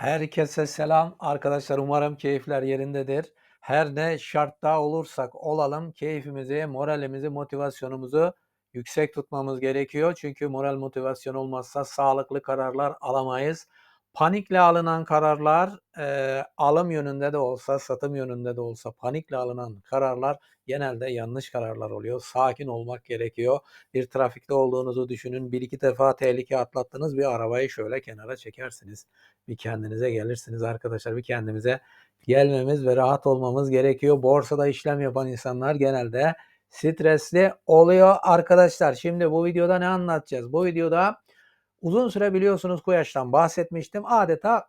Herkese selam arkadaşlar. Umarım keyifler yerindedir. Her ne şartta olursak olalım keyfimizi, moralimizi, motivasyonumuzu yüksek tutmamız gerekiyor. Çünkü moral motivasyon olmazsa sağlıklı kararlar alamayız. Panikle alınan kararlar e, alım yönünde de olsa, satım yönünde de olsa panikle alınan kararlar genelde yanlış kararlar oluyor. Sakin olmak gerekiyor. Bir trafikte olduğunuzu düşünün. Bir iki defa tehlike atlattınız. Bir arabayı şöyle kenara çekersiniz. Bir kendinize gelirsiniz arkadaşlar. Bir kendimize gelmemiz ve rahat olmamız gerekiyor. Borsada işlem yapan insanlar genelde stresli oluyor arkadaşlar. Şimdi bu videoda ne anlatacağız? Bu videoda uzun süre biliyorsunuz Kuyaş'tan bahsetmiştim. Adeta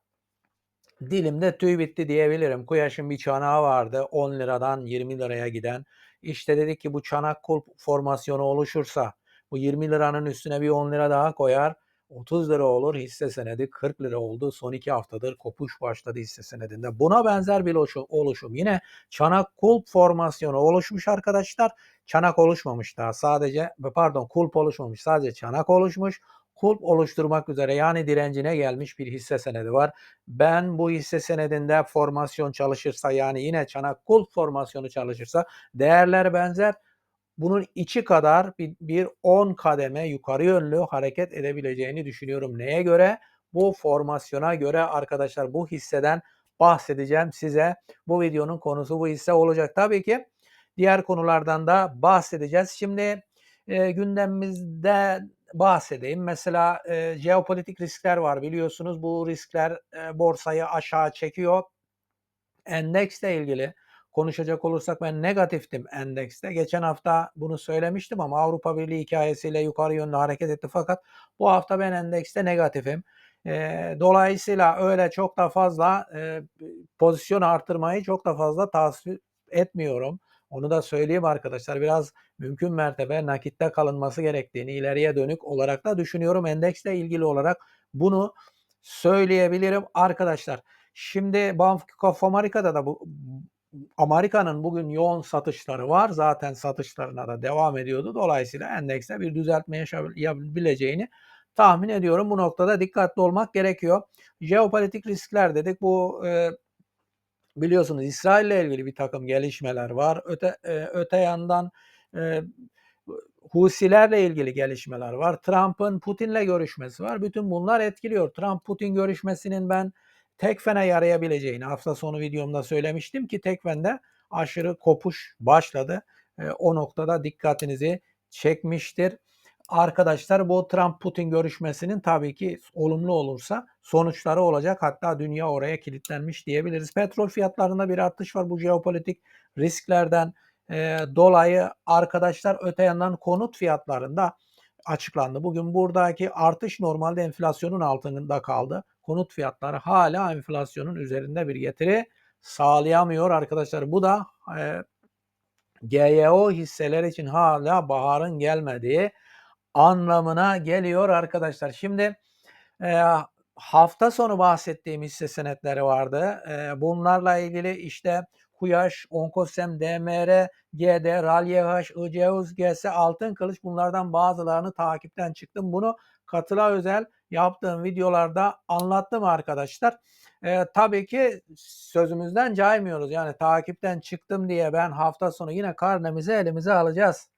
dilimde tüy bitti diyebilirim. Kuyaş'ın bir çanağı vardı 10 liradan 20 liraya giden. İşte dedik ki bu çanak kulp formasyonu oluşursa bu 20 liranın üstüne bir 10 lira daha koyar. 30 lira olur hisse senedi 40 lira oldu. Son iki haftadır kopuş başladı hisse senedinde. Buna benzer bir oluşum. Yine çanak kulp formasyonu oluşmuş arkadaşlar. Çanak oluşmamış daha sadece pardon kulp oluşmamış sadece çanak oluşmuş kulp oluşturmak üzere yani direncine gelmiş bir hisse senedi var. Ben bu hisse senedinde formasyon çalışırsa yani yine çanak kulp formasyonu çalışırsa değerler benzer bunun içi kadar bir, bir 10 kademe yukarı yönlü hareket edebileceğini düşünüyorum. Neye göre? Bu formasyona göre arkadaşlar bu hisseden bahsedeceğim size. Bu videonun konusu bu hisse olacak. Tabii ki diğer konulardan da bahsedeceğiz. Şimdi e, gündemimizde bahsedeyim. Mesela e, jeopolitik riskler var biliyorsunuz. Bu riskler e, borsayı aşağı çekiyor. Endeksle ilgili konuşacak olursak ben negatiftim endekste. Geçen hafta bunu söylemiştim ama Avrupa Birliği hikayesiyle yukarı yönlü hareket etti fakat bu hafta ben endekste negatifim. E, dolayısıyla öyle çok da fazla e, pozisyon artırmayı çok da fazla tasvip etmiyorum. Onu da söyleyeyim arkadaşlar. Biraz mümkün mertebe nakitte kalınması gerektiğini ileriye dönük olarak da düşünüyorum. Endeksle ilgili olarak bunu söyleyebilirim arkadaşlar. Şimdi Bank of America'da da bu Amerika'nın bugün yoğun satışları var. Zaten satışlarına da devam ediyordu. Dolayısıyla endekste bir düzeltme yaşayabileceğini tahmin ediyorum. Bu noktada dikkatli olmak gerekiyor. Jeopolitik riskler dedik. Bu e, biliyorsunuz İsrail ile ilgili bir takım gelişmeler var. Öte e, öte yandan e, Husilerle ilgili gelişmeler var. Trump'ın Putin'le görüşmesi var. Bütün bunlar etkiliyor. Trump-Putin görüşmesinin ben Tekfen'e yarayabileceğini hafta sonu videomda söylemiştim ki Tekfen'de aşırı kopuş başladı. E, o noktada dikkatinizi çekmiştir. Arkadaşlar bu Trump-Putin görüşmesinin tabii ki olumlu olursa sonuçları olacak. Hatta dünya oraya kilitlenmiş diyebiliriz. Petrol fiyatlarında bir artış var bu jeopolitik risklerden e, dolayı. Arkadaşlar öte yandan konut fiyatlarında açıklandı. Bugün buradaki artış normalde enflasyonun altında kaldı. Konut fiyatları hala enflasyonun üzerinde bir getiri sağlayamıyor arkadaşlar. Bu da e, GYO hisseler için hala baharın gelmediği anlamına geliyor arkadaşlar. Şimdi e, hafta sonu bahsettiğim hisse senetleri vardı. E, bunlarla ilgili işte Kuyaş, Onkosem, DMR, GD, Ralyehaş, ICEUS, GS, Altın Kılıç bunlardan bazılarını takipten çıktım. Bunu katıla özel yaptığım videolarda anlattım arkadaşlar. Ee, tabii ki sözümüzden caymıyoruz. Yani takipten çıktım diye ben hafta sonu yine karnemizi elimize alacağız.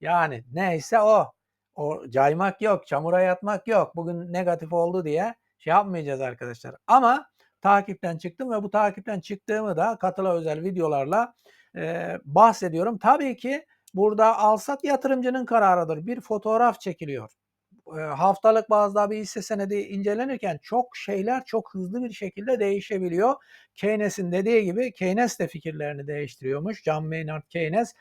Yani neyse o. O caymak yok, çamura yatmak yok. Bugün negatif oldu diye şey yapmayacağız arkadaşlar. Ama takipten çıktım ve bu takipten çıktığımı da katıla özel videolarla e, bahsediyorum. Tabii ki burada alsat yatırımcının kararıdır. Bir fotoğraf çekiliyor haftalık bazda bir hisse senedi incelenirken çok şeyler çok hızlı bir şekilde değişebiliyor. Keynes'in dediği gibi Keynes de fikirlerini değiştiriyormuş. John Maynard Keynes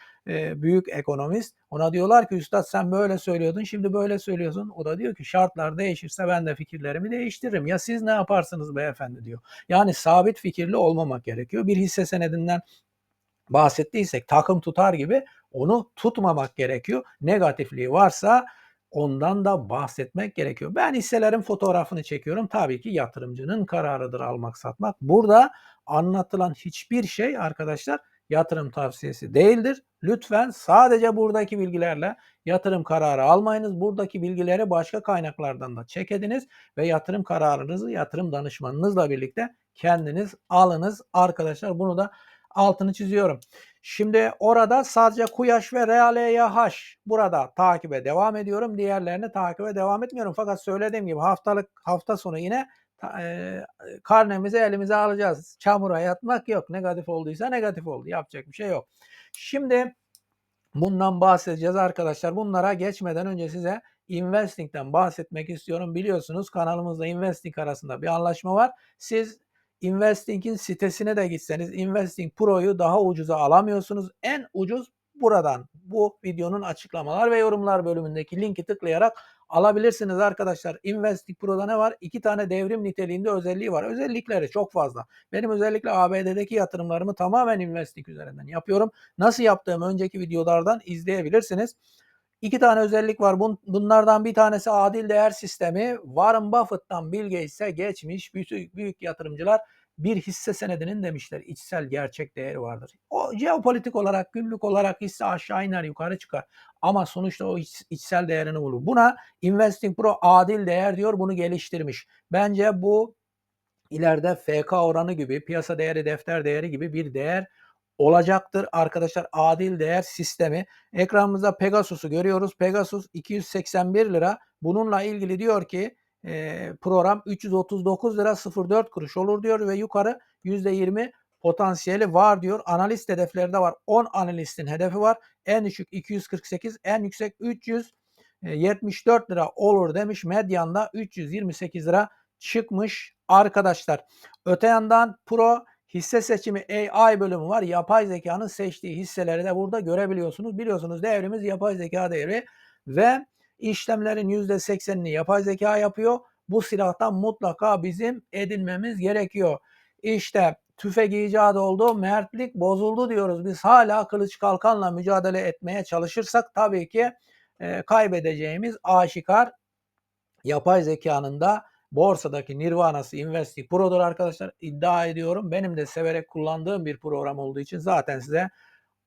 büyük ekonomist. Ona diyorlar ki üstad sen böyle söylüyordun şimdi böyle söylüyorsun. O da diyor ki şartlar değişirse ben de fikirlerimi değiştiririm. Ya siz ne yaparsınız beyefendi diyor. Yani sabit fikirli olmamak gerekiyor. Bir hisse senedinden bahsettiysek takım tutar gibi onu tutmamak gerekiyor. Negatifliği varsa ondan da bahsetmek gerekiyor. Ben hisselerin fotoğrafını çekiyorum. Tabii ki yatırımcının kararıdır almak satmak. Burada anlatılan hiçbir şey arkadaşlar yatırım tavsiyesi değildir. Lütfen sadece buradaki bilgilerle yatırım kararı almayınız. Buradaki bilgileri başka kaynaklardan da çek ediniz ve yatırım kararınızı yatırım danışmanınızla birlikte kendiniz alınız arkadaşlar. Bunu da altını çiziyorum. Şimdi orada sadece Kuyaş ve Real EYH burada takibe devam ediyorum. Diğerlerini takibe devam etmiyorum. Fakat söylediğim gibi haftalık hafta sonu yine e, karnemizi elimize alacağız. Çamura yatmak yok. Negatif olduysa negatif oldu. Yapacak bir şey yok. Şimdi bundan bahsedeceğiz arkadaşlar. Bunlara geçmeden önce size Investing'den bahsetmek istiyorum. Biliyorsunuz kanalımızda Investing arasında bir anlaşma var. Siz Investing'in sitesine de gitseniz Investing Pro'yu daha ucuza alamıyorsunuz. En ucuz buradan bu videonun açıklamalar ve yorumlar bölümündeki linki tıklayarak alabilirsiniz arkadaşlar. Investing Pro'da ne var? İki tane devrim niteliğinde özelliği var. Özellikleri çok fazla. Benim özellikle ABD'deki yatırımlarımı tamamen Investing üzerinden yapıyorum. Nasıl yaptığımı önceki videolardan izleyebilirsiniz. İki tane özellik var. Bunlardan bir tanesi adil değer sistemi. Warren Buffett'tan Bill Gates'e geçmiş büyük, büyük yatırımcılar bir hisse senedinin demişler içsel gerçek değeri vardır. O jeopolitik olarak, günlük olarak hisse aşağı iner yukarı çıkar. Ama sonuçta o iç, içsel değerini bulur. Buna Investing Pro adil değer diyor bunu geliştirmiş. Bence bu ileride FK oranı gibi piyasa değeri defter değeri gibi bir değer olacaktır. Arkadaşlar adil değer sistemi. Ekranımızda Pegasus'u görüyoruz. Pegasus 281 lira. Bununla ilgili diyor ki e, program 339 lira 04 kuruş olur diyor ve yukarı %20 potansiyeli var diyor. Analist hedefleri de var. 10 analistin hedefi var. En düşük 248, en yüksek 374 lira olur demiş. Medyanda 328 lira çıkmış arkadaşlar. Öte yandan Pro hisse seçimi AI bölümü var. Yapay zekanın seçtiği hisseleri de burada görebiliyorsunuz. Biliyorsunuz devrimiz yapay zeka devri ve işlemlerin %80'ini yapay zeka yapıyor. Bu silahtan mutlaka bizim edinmemiz gerekiyor. İşte tüfek icadı oldu, mertlik bozuldu diyoruz. Biz hala kılıç kalkanla mücadele etmeye çalışırsak tabii ki e, kaybedeceğimiz aşikar. Yapay zekanın da borsadaki Nirvana'sı Investing Pro'dur arkadaşlar. İddia ediyorum. Benim de severek kullandığım bir program olduğu için zaten size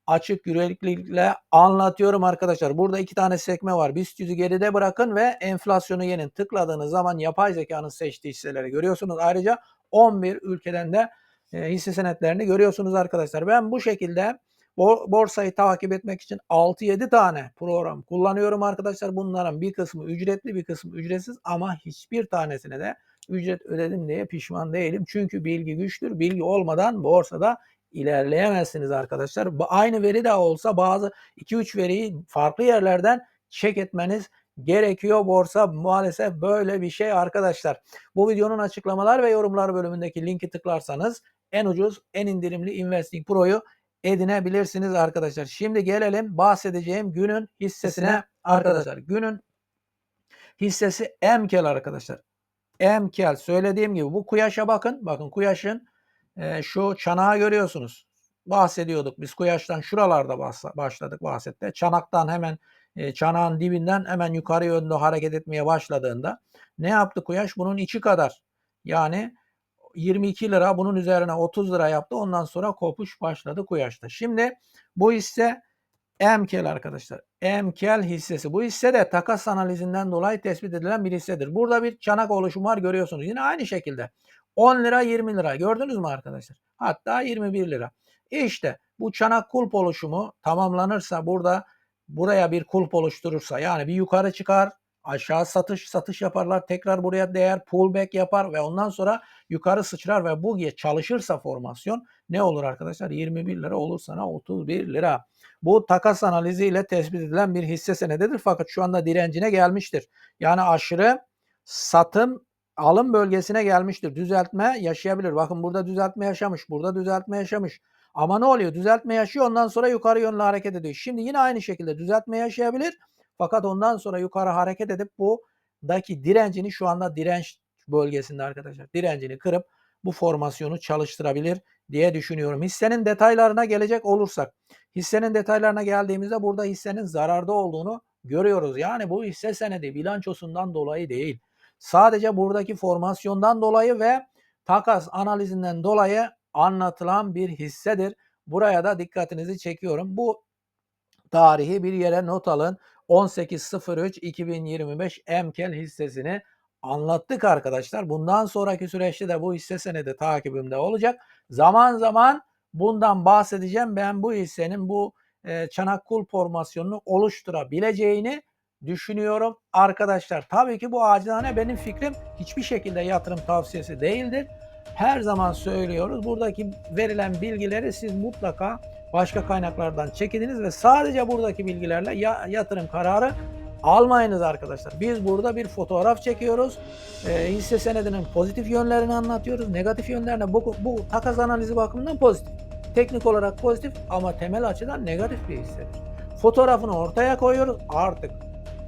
açık yüreklilikle anlatıyorum arkadaşlar. Burada iki tane sekme var. BIST yüzü geride bırakın ve enflasyonu yenin. Tıkladığınız zaman yapay zekanın seçtiği hisseleri görüyorsunuz. Ayrıca 11 ülkeden de e, hisse senetlerini görüyorsunuz arkadaşlar. Ben bu şekilde borsayı takip etmek için 6-7 tane program kullanıyorum arkadaşlar. Bunların bir kısmı ücretli bir kısmı ücretsiz ama hiçbir tanesine de ücret ödedim diye pişman değilim. Çünkü bilgi güçtür. Bilgi olmadan borsada ilerleyemezsiniz arkadaşlar. Aynı veri de olsa bazı 2-3 veriyi farklı yerlerden çek etmeniz gerekiyor. Borsa maalesef böyle bir şey arkadaşlar. Bu videonun açıklamalar ve yorumlar bölümündeki linki tıklarsanız en ucuz, en indirimli Investing Pro'yu edinebilirsiniz arkadaşlar. Şimdi gelelim bahsedeceğim günün hissesine arkadaşlar. Günün hissesi Emkel arkadaşlar. Emkel söylediğim gibi bu kuyaşa bakın. Bakın kuyaşın e, şu çanağı görüyorsunuz. Bahsediyorduk biz kuyaştan şuralarda başladık bahsette. Çanaktan hemen e, çanağın dibinden hemen yukarı yönde hareket etmeye başladığında ne yaptı kuyaş? Bunun içi kadar. Yani 22 lira bunun üzerine 30 lira yaptı. Ondan sonra kopuş başladı Kuyaş'ta. Şimdi bu hisse Emkel arkadaşlar. Emkel hissesi. Bu hisse de takas analizinden dolayı tespit edilen bir hissedir. Burada bir çanak oluşumu var görüyorsunuz. Yine aynı şekilde. 10 lira 20 lira gördünüz mü arkadaşlar? Hatta 21 lira. İşte bu çanak kulp oluşumu tamamlanırsa burada buraya bir kulp oluşturursa yani bir yukarı çıkar aşağı satış satış yaparlar. Tekrar buraya değer pullback yapar ve ondan sonra yukarı sıçrar ve bu çalışırsa formasyon ne olur arkadaşlar? 21 lira olur sana 31 lira. Bu takas analiziyle tespit edilen bir hisse senedidir fakat şu anda direncine gelmiştir. Yani aşırı satım alım bölgesine gelmiştir. Düzeltme yaşayabilir. Bakın burada düzeltme yaşamış, burada düzeltme yaşamış. Ama ne oluyor? Düzeltme yaşıyor ondan sonra yukarı yönlü hareket ediyor. Şimdi yine aynı şekilde düzeltme yaşayabilir fakat ondan sonra yukarı hareket edip bu daki direncini şu anda direnç bölgesinde arkadaşlar direncini kırıp bu formasyonu çalıştırabilir diye düşünüyorum. Hissenin detaylarına gelecek olursak hissenin detaylarına geldiğimizde burada hissenin zararda olduğunu görüyoruz. Yani bu hisse senedi bilançosundan dolayı değil. Sadece buradaki formasyondan dolayı ve takas analizinden dolayı anlatılan bir hissedir. Buraya da dikkatinizi çekiyorum. Bu tarihi bir yere not alın. 18.03.2025 Emkel hissesini anlattık arkadaşlar. Bundan sonraki süreçte de bu hisse senedi takibimde olacak. Zaman zaman bundan bahsedeceğim. Ben bu hissenin bu e, Çanakkul formasyonunu oluşturabileceğini düşünüyorum arkadaşlar. Tabii ki bu acizane benim fikrim hiçbir şekilde yatırım tavsiyesi değildir. Her zaman söylüyoruz. Buradaki verilen bilgileri siz mutlaka başka kaynaklardan çekiniz ve sadece buradaki bilgilerle ya, yatırım kararı almayınız arkadaşlar. Biz burada bir fotoğraf çekiyoruz. E, hisse senedinin pozitif yönlerini anlatıyoruz. Negatif yönlerini bu, bu takas analizi bakımından pozitif. Teknik olarak pozitif ama temel açıdan negatif bir hissedir. Fotoğrafını ortaya koyuyoruz. Artık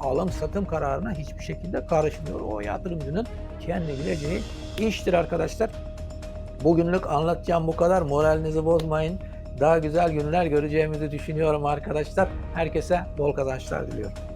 alım satım kararına hiçbir şekilde karışmıyor. O yatırımcının kendi bileceği iştir arkadaşlar. Bugünlük anlatacağım bu kadar. Moralinizi bozmayın. Daha güzel günler göreceğimizi düşünüyorum arkadaşlar. Herkese bol kazançlar diliyorum.